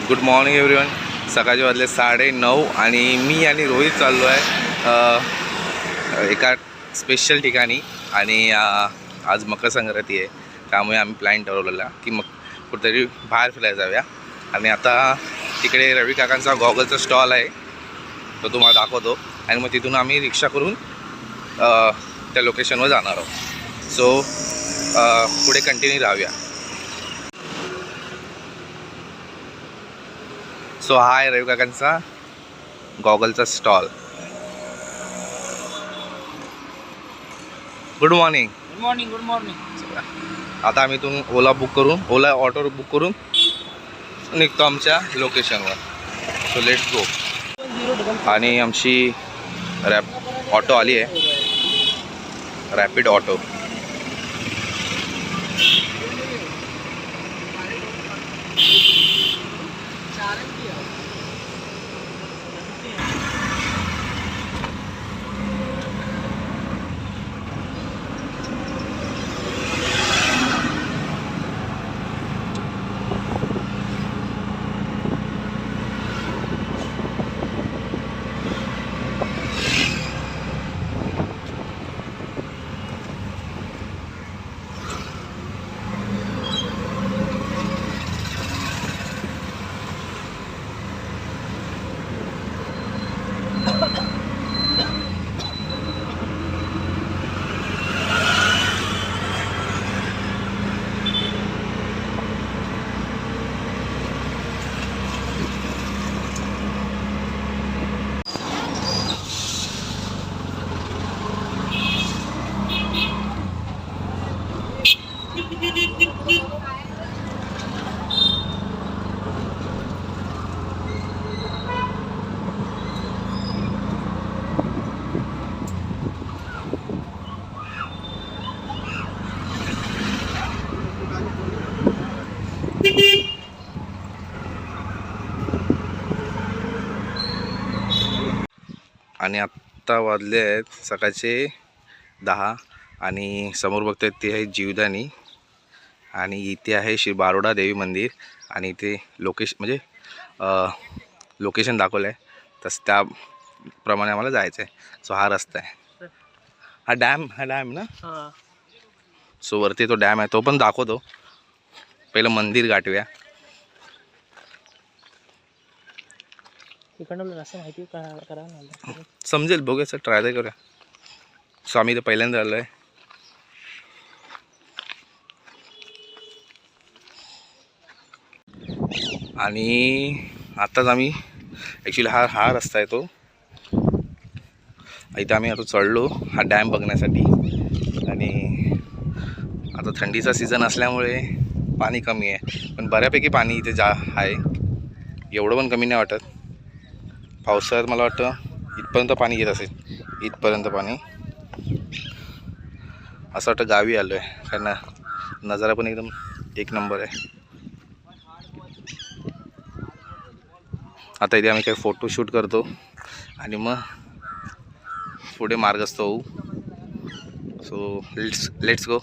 Good morning everyone. सकाळचे वाजले साडे नऊ आणि मी आणि रोहित चाललो आहे एका स्पेशल ठिकाणी. आणि आज मकर संक्रांती आहे त्यामुळे आम्ही प्लॅन ठरवलेला की मग कुठेतरी बाहेर फिरायला जाऊया. आणि आता तिकडे रवी काकांचा गॉगलचा स्टॉल आहे तो तुम्हाला दाखवतो. आणि मग तिथून आम्ही रिक्षा करून त्या लोकेशनवर जाणार आहोत. सो पुढे कंटिन्यू राहूया. सो हा आहे रवी काकांचा गॉगलचा stall. Good morning good morning good morning आता आम्ही इथून ओला बुक करून ओला ऑटो बुक करून निघतो आमच्या लोकेशनवर. सो लेट्स गो आणि आमची रॅप ऑटो आली आहे. रॅपिड ऑटो आणि आत्ता वाजले आहेत सकाळचे दहा आणि समोर बघतायत ते आहे जीवदानी. आणि इथे आहे श्री बारोडा देवी मंदिर आणि इथे लोकेश म्हणजे लोकेशन दाखवलं आहे तसं त्याप्रमाणे आम्हाला जायचं आहे सो हा रस्ता आहे. हा डॅम हा डॅम ना? हां. सो वरती तो डॅम आहे. तो पण दाखवतो. पहिलं मंदिर गाठूया. माहिती समजेल बघूया सर ट्राय तर करूया. सो आम्ही तर पहिल्यांदा आलो आहे आणि आत्ताच आम्ही ॲक्च्युली हा हा रस्ता आहे तो. इथं आम्ही आता चढलो हा डॅम बघण्यासाठी. आणि आता थंडीचा सीझन असल्यामुळे पाणी कमी आहे. पण बऱ्यापैकी पाणी इथे जा आहे. एवढं पण कमी नाही वाटत. पावसाळ्यात मला वाटतं इथपर्यंत पाणी येत असेल. इथपर्यंत पाणी. असं वाटतं गावी आलो आहे कारण नजारा पण एकदम एक नंबर आहे. आता इथे आम्ही काही फोटो शूट करतो. आणि मग पुढे मार्गस्थ होऊ सो लेट्स लेट्स गो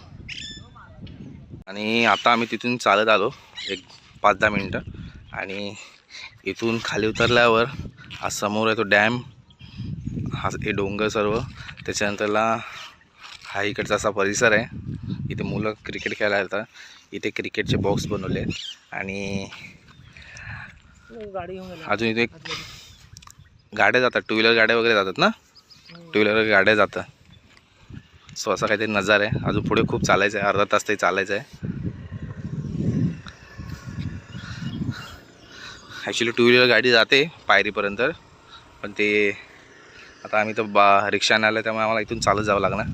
आणि आता आम्ही तिथून चालत आलो एक पाच दहा मिनटं. आणि इथून खाली उतरल्यावर हा समोर आहे तो डॅम. हा हे डोंगर सर्व. त्याच्यानंतरला हा इकडचा असा परिसर आहे. इथे मुलं क्रिकेट खेळायला येतात. इथे क्रिकेटचे बॉक्स बनवले आहेत. आणि गाडी घेऊन गेला अजून इथे गाड्या जातात. टू व्हीलर गाड्या वगैरे जातात ना? टू व्हीलर गाड्या जातात. सो असा काहीतरी नजारा आहे. अजून पुढे खूप चालायचं आहे. अर्धा तास तरी चालायचं आहे. ॲक्च्युली टू व्हीलर गाडी जाते पायरीपर्यंत पण ते आता आम्ही तर बा रिक्षाने आलं त्यामुळे आम्हाला इथून चालत जावं लागणार.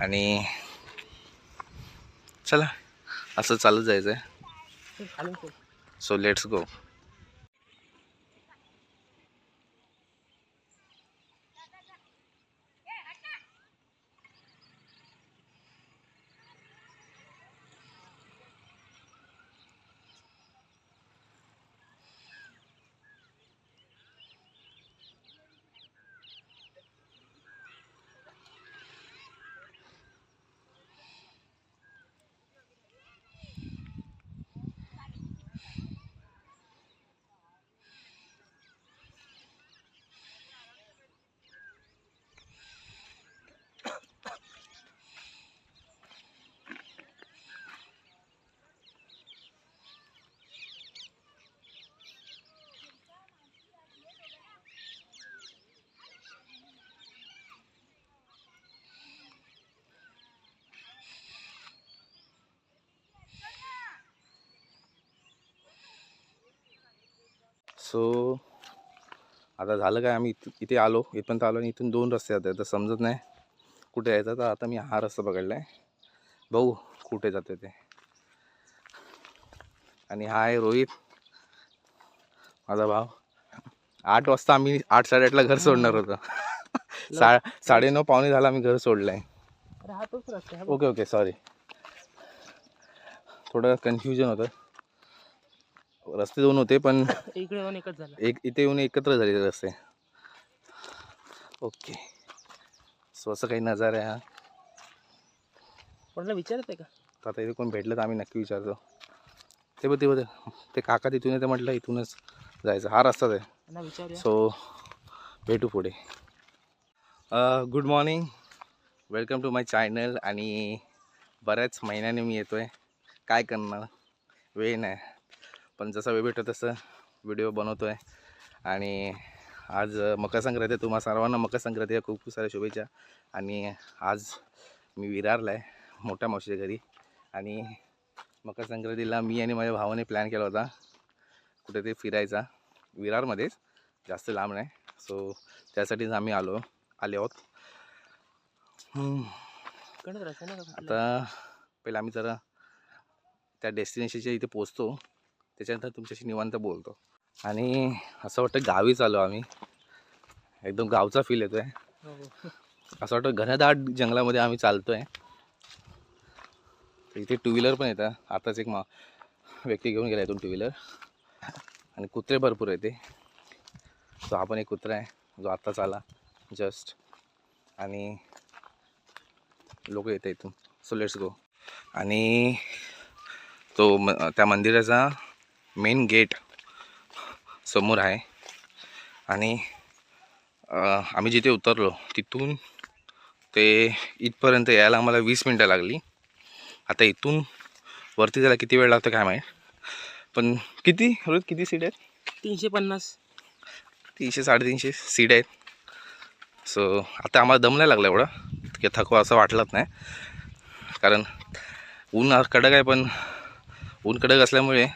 आणि चला असं चालत जायचं आहे. खालून सोड. सो सो आता झालं काय? आम्ही इथ इथे आलो. इथपर्यंत आलो आणि इथून दोन रस्ते जातात. तर समजत नाही कुठे यायचं. तर आता मी हा रस्ता पकडला आहे बघू कुठे जाते ते. आणि हा आहे रोहित. माझा भाव आठ वाजता आम्ही आठ साडेआठला घर सोडणार होतो. सा साडेनऊ पावणे झाला आम्ही घर सोडलं आहे ओके ओके सॉरी थोडं कन्फ्युजन होतं. रस्ते दोन होते पण इकडे येऊन एकच झाला. एक इथे येऊन एकत्र झाले रस्ते. ओके. सो असं काही नजारा आहे हा कोणाला विचारत आहे का? तर आता इथे कोण भेटलं तर आम्ही नक्की विचारतो. ते बघ ते बघ ते काका तिथून येते म्हटलं इथूनच जायचं. हा रस्ताच आहे. त्यांना विचारूया. सो भेटू पुढे. Good morning welcome to my channel आणि बऱ्याच महिन्याने मी येतो आहे काय करणार? वेळ नाही. पण जसा वेळ भेटतो तसं व्हिडिओ बनवतो आहे आणि आज मकर संक्रांती आहे. तुम्हा सर्वांना मकर संक्रांतीच्या खूप खूप साऱ्या शुभेच्छा. आणि आज मी विरारला आहे मोठ्या मावशीच्या घरी. आणि मकर संक्रांतीला मी आणि माझ्या भावाने प्लॅन केला होता कुठे ते फिरायचा. विरारमध्येच जास्त लांब नाही. सो त्यासाठीच आम्ही आलो आले आहोत? आता पहिलं आम्ही जरा त्या डेस्टिनेशनच्या इथे पोचतो त्याच्यानंतर तुमच्याशी निवांत बोलतो. आणि असं वाटतं गावीच आलो आम्ही. एकदम गावचा फील येतो आहे हो. असं वाटतं घनदाट जंगलामध्ये आम्ही चालतो आहे इथे टू व्हीलर पण येतं. आताच एक मा व्यक्ती घेऊन गेला इथून टू व्हीलर आणि कुत्रे भरपूर आहे ते. सो हा पण एक कुत्रा आहे. जो आत्ताच आला. जस्ट आणि लोक येत इथून. सो लेट्स गो आणि तो म त्या मंदिराचा मेन गेट समोर आहे. आणि आम्ही जिथे उतरलो तिथून ते इथपर्यंत यायला आम्हाला वीस मिनटं लागली. आता इथून वरती जायला किती वेळ लागतो काय माहीत? पण किती रोज किती सीट आहेत? तीनशे पन्नास. तीनशे साडेतीनशे सीट आहेत. सो आता आम्हाला दम नाही लागला एवढा. की थकवा असं वाटलंच नाही. कारण ऊन कडक आहे पण ऊन कडक असल्यामुळे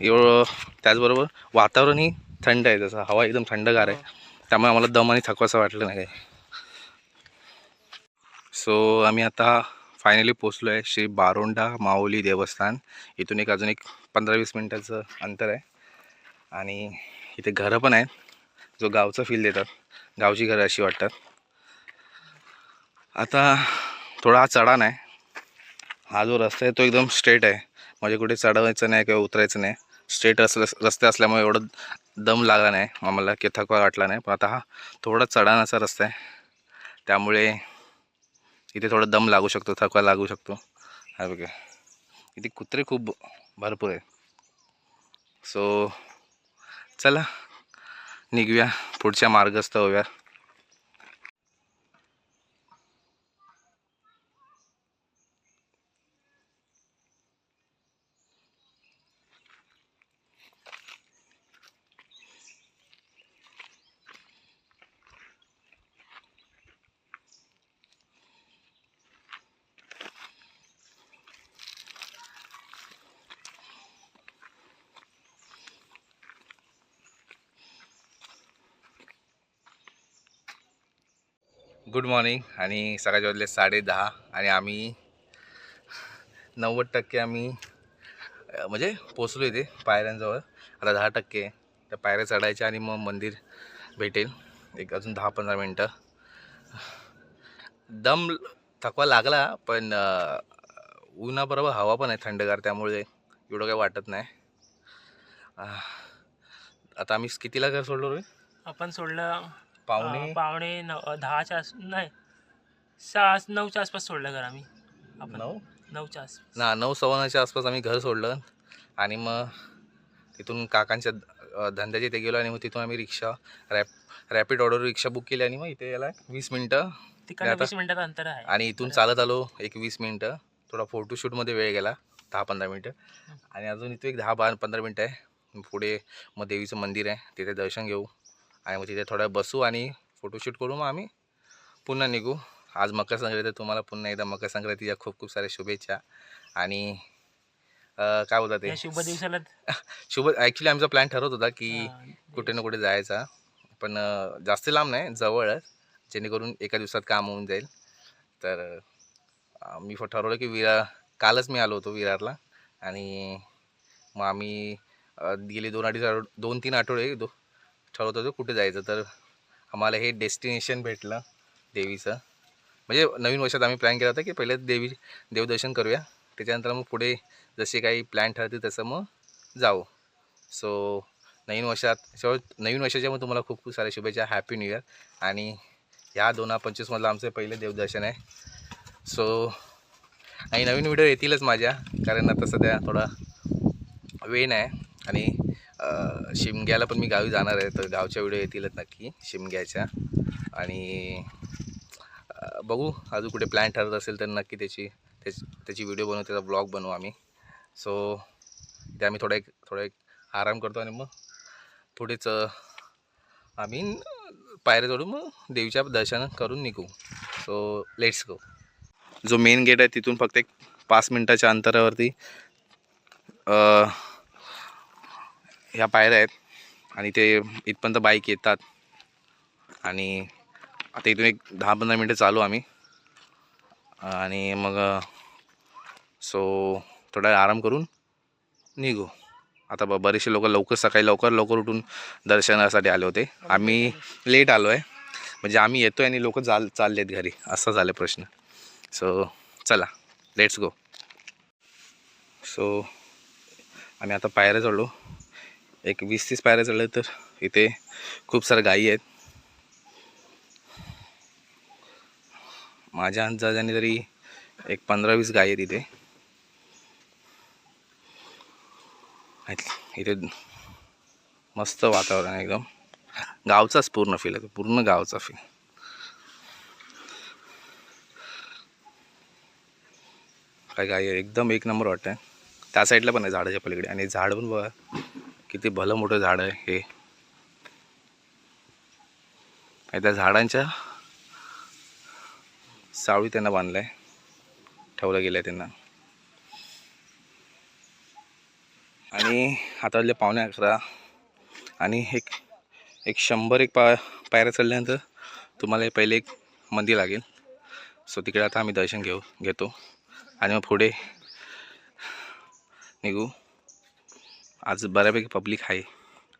एवढं त्याचबरोबर वातावरणही थंड आहे जसं हवा एकदम थंडगार आहे. त्यामुळे आम्हाला दम आणि थकवासं वाटलं नाही काही. सो आम्ही आता फायनली पोचलो आहे श्री बारोंडा माऊली देवस्थान. इथून एक अजून एक पंधरा वीस मिनटाचं अंतर आहे. आणि इथे घरं पण आहेत जो गावचं फील देतात. गावची घरं अशी वाटतात. आता थोडा हा चढाण आहे हा जो रस्ता आहे तो एकदम स्ट्रेट आहे. म्हणजे कुठे चढवायचं नाही किंवा उतरायचं नाही. स्ट्रेट असल्या रस्ते असल्यामुळे एवढं दम लागला नाही. आम्हाला की थकवा वाटला नाही. पण आता हा थोडा चढाणाचा रस्ता आहे. त्यामुळे इथे थोडा दम लागू शकतो थकवा लागू शकतो. हा बघा. इथे कुत्रे खूप भरपूर आहेत. सो चला. निघूया. पुढच्या मार्गस्थ होऊया. गुड मॉर्निंग आणि सकाळचे वाजले साडे दहा आणि आम्ही नव्वद टक्के आम्ही म्हणजे पोचलो इथे पायऱ्यांजवळ. आता दहा टक्के त्या पायऱ्या चढायच्या आणि मग मंदिर भेटेल. एक अजून दहा पंधरा मिनटं. दम थकवा लागला पण उन्हाबरोबर हवा पण आहे थंडगार त्यामुळे एवढं काही वाटत नाही. आता आम्ही कितीला घर सोडलो रे आपण सोडलं पावणे अं, पावणे नऊ दहाच्या आस नाही. सहा नऊच्या आसपास सोडलं घर आम्ही. आपण नऊ? नऊच्या आसपास. ना नऊ सव्वाच्या आसपास आम्ही घर सोडलं. आणि मग तिथून काकांच्या अ, धंद्याच्या इथे गेलो आणि मग तिथून आम्ही रिक्षा रॅप रॅपिड ऑर्डर रिक्षा बुक केली आणि मग इथे याला वीस मिनटं. तिकडे आता- वीस मिनिटाचं अंतर आहे. आणि इथून चालत आलो एक वीस मिनटं. थोडा फोटोशूटमध्ये वेळ गेला दहा पंधरा मिनटं. आणि अजून इथे एक दहा बारा पंधरा मिनटं आहे. पुढे मग देवीचं मंदिर आहे. तिथे दर्शन घेऊ. आणि मग तिथे थोडा बसू आणि फोटोशूट करू मग आम्ही. पुन्हा निघू. आज मकर संक्रांती तुम्हाला पुन्हा एकदा मकर संक्रांतीच्या खूप खूप साऱ्या शुभेच्छा. आणि काय बोलतात ते? शुभ दिवसाला शुभ ॲक्च्युली आमचा प्लॅन ठरत होता की कुठे ना कुठे जायचा. पण जास्त लांब नाही जवळच. जेणेकरून एका दिवसात काम होऊन जाईल. तर मी ठरवलं की विरा कालच मी आलो होतो विरारला. आणि मग आम्ही गेले दोन अडीच दोन तीन आठवडे दो ठरवत होतो कुठे जायचं. तर आम्हाला हे डेस्टिनेशन भेटलं देवीचं. म्हणजे नवीन वर्षात आम्ही प्लॅन केला होता की पहिले देवी देवदर्शन करूया. त्याच्यानंतर मग पुढे जसे काही प्लॅन ठरतील तसं मग जाऊ. सो नवीन वर्षात शेवट नवीन वर्षाच्या मग तुम्हाला खूप खूप साऱ्या शुभेच्छा. हॅपी न्यू इयर आणि ह्या दोन हजार पंचवीसमधलं आमचं पहिलं देवदर्शन आहे. सो आणि नवीन व्हिडिओ येतीलच माझ्या. कारण आता सध्या थोडा वेळ नाही. आणि शिमग्याला पण मी गावी जाणार आहे तर गावच्या व्हिडिओ येतीलच नक्की शिमग्याच्या. आणि बघू अजून कुठे प्लॅन ठरत असेल तर नक्की त्याची त्याची त्याची व्हिडिओ बनवू त्याचा ब्लॉग बनवू आम्ही. सो ते आम्ही थोडा एक थोडा एक आराम करतो आणि मग पुढेच आम्ही पायऱ्या चढून मग देवीच्या दर्शन करून निघू. सो लेट्स गो जो मेन गेट आहे तिथून फक्त एक पाच मिनटाच्या अंतरावरती ह्या पायऱ्या आहेत. आणि ते इथपर्यंत बाईक येतात. आणि आता इथून एक दहा पंधरा मिनटं चालू आम्ही. आणि मग सो थोडा आराम करून निघू. आता ब बरेचसे लोक लवकर सकाळी लवकर लवकर उठून दर्शनासाठी आले होते. आम्ही लेट आलो आहे. म्हणजे आम्ही येतो आहे आणि लोक चाल चाललेत घरी. असा झाला प्रश्न. सो चला लेट्स गो सो आम्ही आता पायऱ्या चढलो. एक वीस तीस पायऱ्या चढल्या तर इथे खूप साऱ्या गायी आहेत. माझ्या अंदाजाने तरी एक पंधरा वीस गायी आहेत इथे. इथे मस्त वातावरण आहे एकदम. गावचाच पूर्ण फील आहे. पूर्ण गावचा फील काय गाय आहे, एकदम एक नंबर वाटतं आहे त्या साईडला पण आहे झाडाच्या पलीकडे. आणि झाड पण बघा. किती भलं मोठं झाड आहे हे. आणि त्या झाडांच्या सावळी त्यांना बांधलं आहे ठेवलं गेलं आहे त्यांना. आणि आता वाजले पावणे अकरा. आणि एक एक शंभर एक पा पायऱ्या चढल्यानंतर तुम्हाला पहिले एक मंदिर लागेल. सो तिकडे आता आम्ही दर्शन घेऊ घेतो. आणि मग पुढे निघू. आज बऱ्यापैकी पब्लिक आहे.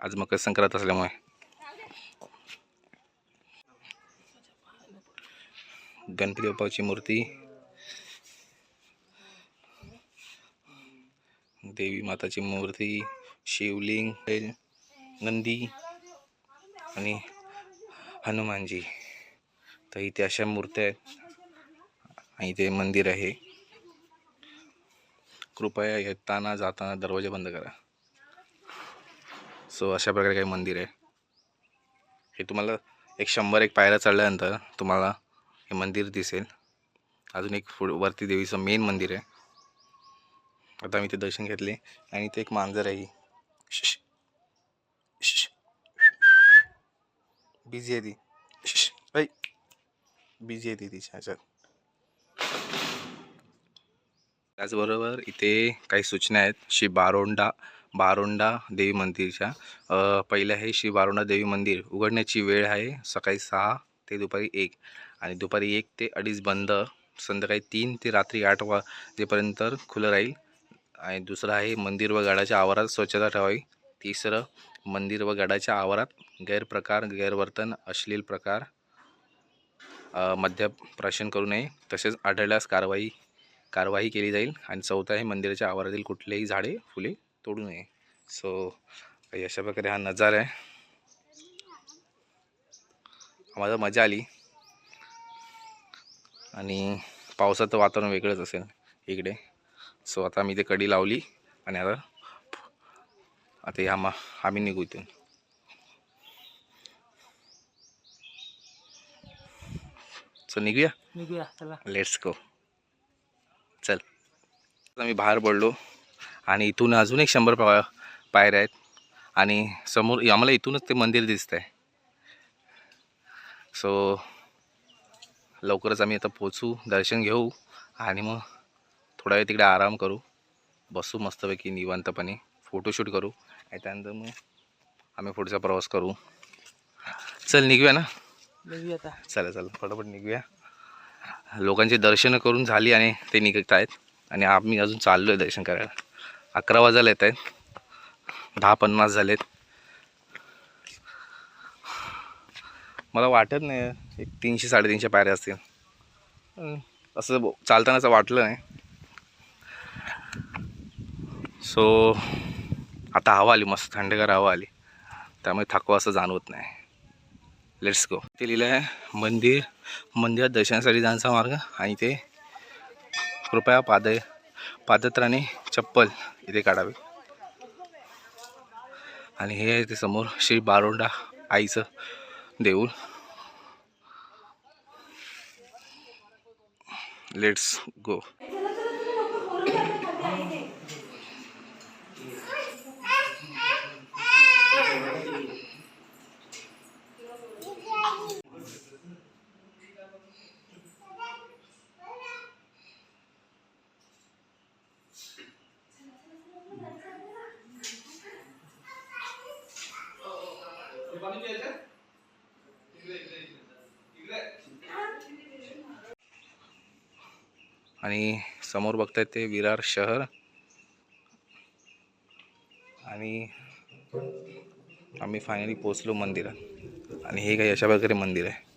आज मकर संक्रांत असल्यामुळे. गणपती बाप्पाची मूर्ती. देवी माताची मूर्ती शिवलिंग नंदी आणि हनुमानजी. तर इथे अशा मूर्त्या आहेत. आणि इथे मंदिर आहे. कृपया येताना जाताना दरवाजा बंद करा. सो अशा प्रकारे काही मंदिर आहे. हे तुम्हाला एक शंभर एक पायऱ्या चढल्यानंतर तुम्हाला हे मंदिर दिसेल. अजून एक फुड वरती देवीचं मेन मंदिर आहे. आता मी ते दर्शन घेतले आणि ते एक मांजर आहे बिझी आहे ती. श्श. ऐ. बिझी आहे ती तिच्या ह्याच्यात. त्याचबरोबर इथे काही सूचना आहेत. श्री बारोंडा बारोंडा देवी मंदिरच्या पहिलं आहे श्री बारोंडा देवी मंदिर. उघडण्याची वेळ आहे सकाळी सहा ते दुपारी एक. आणि दुपारी एक ते अडीच बंद संध्याकाळी तीन ते रात्री आठ वाजेपर्यंत खुलं राहील. आणि दुसरं आहे मंदिर व गडाच्या आवारात स्वच्छता ठेवावी. तिसरं मंदिर व गडाच्या आवारात गैरप्रकार गैरवर्तन अश्लील प्रकार अ, मद्यप्राशन करू नये. तसेच आढळल्यास कारवाई कारवाई केली जाईल. आणि चौथा आहे मंदिराच्या आवारातील कुठलेही झाडे फुले तोडू नये. सो काही अशा प्रकारे हा नजारा आहे. आम्हाला मजा आली. आणि पावसाचं वातावरण वेगळंच असेल इकडे. सो आता मी ते कडी लावली आणि आता आता या मा आम्ही निघू इथून. सो निघूया? निघूया चला. लेट्स गो चल. आता मी बाहेर पडलो. आणि इथून अजून एक शंभर पा पायऱ्या आहेत. आणि समोर आम्हाला इथूनच ते मंदिर दिसतं आहे सो लवकरच आम्ही आता पोचू दर्शन घेऊ आणि मग थोडा वेळ तिकडे आराम करू. बसू मस्तपैकी निवांतपणे फोटोशूट करू आणि त्यानंतर मग आम्ही पुढचा प्रवास करू. चल निघूया ना? बघूया आता. चला चला फटाफट निघूया. लोकांची दर्शनं करून झाली आणि ते निघत आहेत आणि आम्ही अजून चाललो आहे दर्शन करायला. अकरा वाजायला येत आहेत. दहा पन्नास झालेत. मला वाटत नाही एक तीनशे साडेतीनशे पायऱ्या असतील. असं ब- चालताना असं वाटलं नाही. सो आता हवा आली मस्त थंडगार हवा आली. त्यामुळे थकवा असं जाणवत नाही. लेट्स गो ते लिहिलं आहे मंदिर मंदिरात दर्शनासाठी जाण्याचा मार्ग आणि ते कृपया पाद पादत्राणे चप्पल इथे काढावे. आणि हे आहे ते समोर श्री बारोंडा आईचं देऊळ. लेट्स गो आणि समोर बघताय ते विरार शहर. आणि आम्ही फायनली पोचलो मंदिरात. आणि हे काही अशा प्रकारे मंदिर आहे.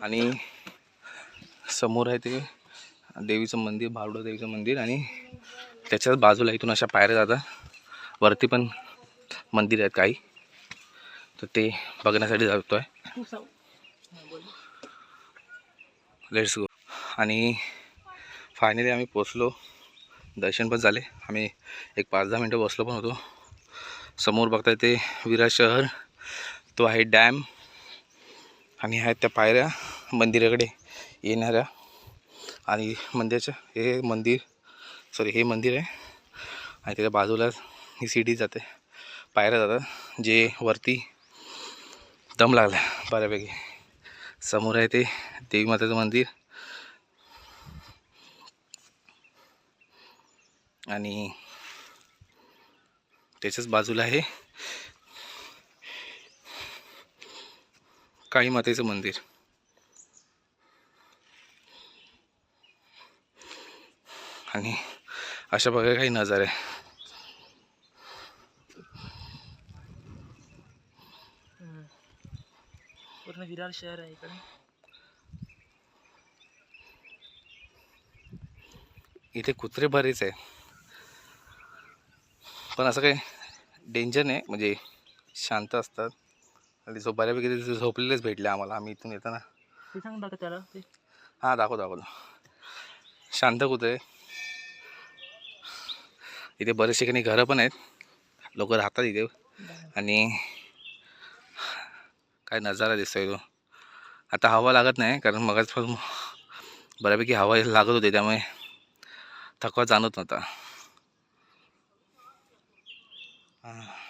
आणि समोर आहे ते देवीचं मंदिर भावडा देवीचं मंदिर आणि त्याच्याच बाजूला इथून अशा पायऱ्या जातात. वरती पण मंदिर आहेत काही. तर ते बघण्यासाठी जातो आहे लेट्स गो आणि फायनली आम्ही पोचलो दर्शन पण झाले. आम्ही एक पाच दहा मिनटं बसलो पण होतो. समोर बघताय ते विराट शहर. तो आहे डॅम. आणि आहेत त्या पायऱ्या मंदिराकडे येणाऱ्या. आणि मंदिराच्या हे मंदिर सॉरी हे मंदिर आहे. आणि त्याच्या बाजूला ही सीडी जाते. पायऱ्या जातात जे वरती दम लागला बऱ्यापैकी. समोर आहे ते देवी माताचं मंदिर. आणि त्याच्याच बाजूला आहे काळी मातेचं मंदिर. आणि अशा प्रकारे काही नजारे. पूर्ण विरार शहर आहे इकडे. इथे कुत्रे बरेच आहे पण असं काही डेंजर नाही म्हणजे शांत असतात. आणि झोप बऱ्यापैकी तिथे झोपलेलेच भेटले आम्हाला. आम्ही इथून येताना. ते सांग दाखव त्याला ते. हां दाखव दाखवतो शांत कुत्रे इथे बरेच ठिकाणी घरं पण आहेत. लोक राहतात इथे. आणि काय नजारा दिसतोय तो. आता हवा लागत नाही कारण मगच पण बऱ्यापैकी हवा लागत होते त्यामुळे थकवा जाणवत नव्हता.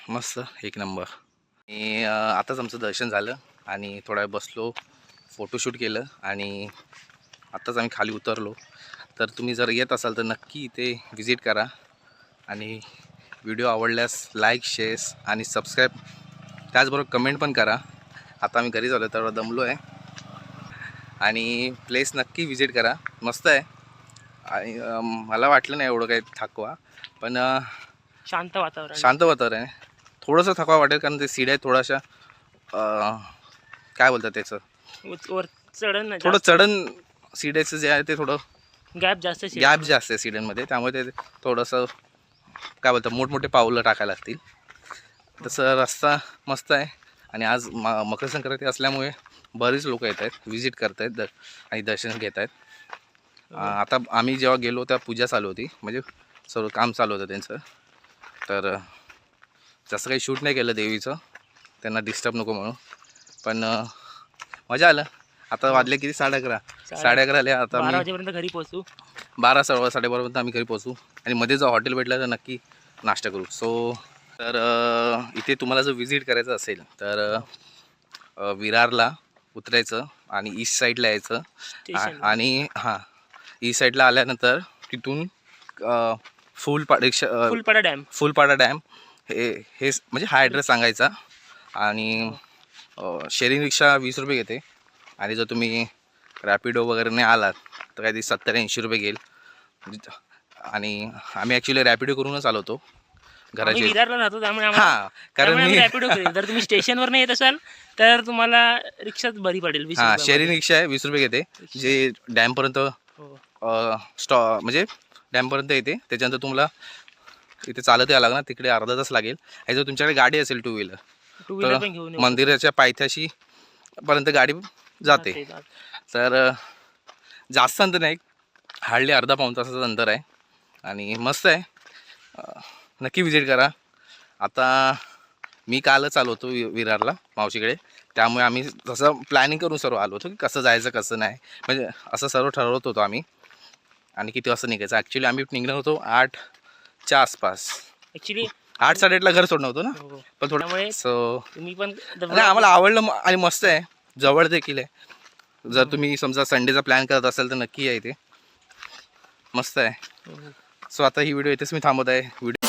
मस्त. एक नंबर. आणि आताच आमचं दर्शन झालं आणि थोडा वेळ बसलो फोटोशूट केलं आणि आत्ताच आम्ही खाली उतरलो. तर तुम्ही जर येत असाल तर नक्की इथे विजिट करा आणि व्हिडिओ आवडल्यास लाईक शेअर्स आणि सबस्क्राईब त्याचबरोबर कमेंट पण करा. आता आम्ही घरी झालो तर दमलो आहे. आणि प्लेस नक्की विजिट करा. मस्त आहे. आणि मला वाटलं नाही एवढं काही थकवा पण शांत वातावरण. शांत वातावरण आहे. थोडंसं थकवा वाटेल कारण ते सीड्या थोड्याशा अं, काय बोलतात त्याचं? वर- चढण ना थोडं चढण सीड्याचं जे आहे ते थोडं गॅप जास्त आहे गॅप जास्त आहे सीड्यांमध्ये त्यामुळे ते थोडंसं काय बोलतात मोठमोठे पावलं टाकायला लागतील. तसं रस्ता मस्त आहे आणि आज म मकर संक्रांती असल्यामुळे बरेच लोक येत आहेत व्हिजिट करत आहेत दर आणि दर्शन घेत आहेत. अं, आता आम्ही जेव्हा गेलो त्या पूजा चालू होती म्हणजे सर्व काम चालू होतं त्यांचं. तर अं, जास्त काही शूट नाही केलं देवीचं. त्यांना डिस्टर्ब नको म्हणून. पण मजा आलं. आता वाजले किती? साडे अकरा. साडे- अकरा आले. आता बारा वाजेपर्यंत घरी पोहोचू. बारा साडे साडेबारापर्यंत आम्ही घरी पोहोचू. आणि मध्ये जो हॉटेल भेटलं तर नक्की नाश्ता करू. सो तर इथे तुम्हाला जर व्हिजिट करायचं असेल तर विरारला उतरायचं आणि ईस्ट साईडला यायचं. आणि हां ईस्ट साईडला आल्यानंतर तिथून अं, फुलपा रिक्षा अं, फुलपाडा डॅम. फुलपाडा डॅम. हे हे म्हणजे हा ॲड्रेस सांगायचा. आणि शेअरिंग रिक्षा वीस रुपये घेते. आणि जर तुम्ही रॅपिडो वगैरे नाही आलात तर काहीतरी सत्तर ऐंशी रुपये घेईल. आणि आम्ही ॲक्च्युली रॅपिडो करूनच आलो होतो. घराचे हां कारण मी रॅपिडो जर तुम्ही स्टेशनवर नाही येत असाल तर तुम्हाला रिक्षाच बरी पडेल हां. शेअरिंग रिक्षा आहे वीस रुपये घेते. जे डॅमपर्यंत हो. स्टॉ म्हणजे डॅमपर्यंत येते. त्याच्यानंतर तुम्हाला इथे चालत यावं लागणार तिकडे अर्धा तास लागेल. आणि जर तुमच्याकडे गाडी असेल टू व्हीलर टू व्हीलर तर पण घेऊन येऊ. मंदिराच्या पायथ्याशी पर्यंत गाडी जाते. जाते, जाते. तर अ, जास्त अंतर नाही. हार्डली अर्धा पाऊण तासाचं अंतर आहे. आणि मस्त आहे. अ, नक्की विजिट करा. आता मी कालच आलो होतो वि- विरारला मावशीकडे. त्यामुळे आम्ही तसं प्लॅनिंग करून सर्व आलो होतो की कसं जायचं कसं नाही. म्हणजे असं सर्व ठरवत होतो आम्ही. आणि किती वाजता निघायचं? ॲक्च्युली आम्ही निघणार होतो आठच्या आसपास. ऍक्च्युली आठ साडेआठला घर सोडणं होतं ना? हो. पण थोडं त्यामुळे सो तुम्ही पण नाही आम्हाला आवडलं आणि मस्त आहे. जवळ देखील आहे. जर तुम्ही समजा संडेचा प्लॅन करत असाल तर नक्की या इथे. मस्त आहे. हो. सो आता ही व्हिडिओ इथेच मी थांबवत आहे. व्हिडिओ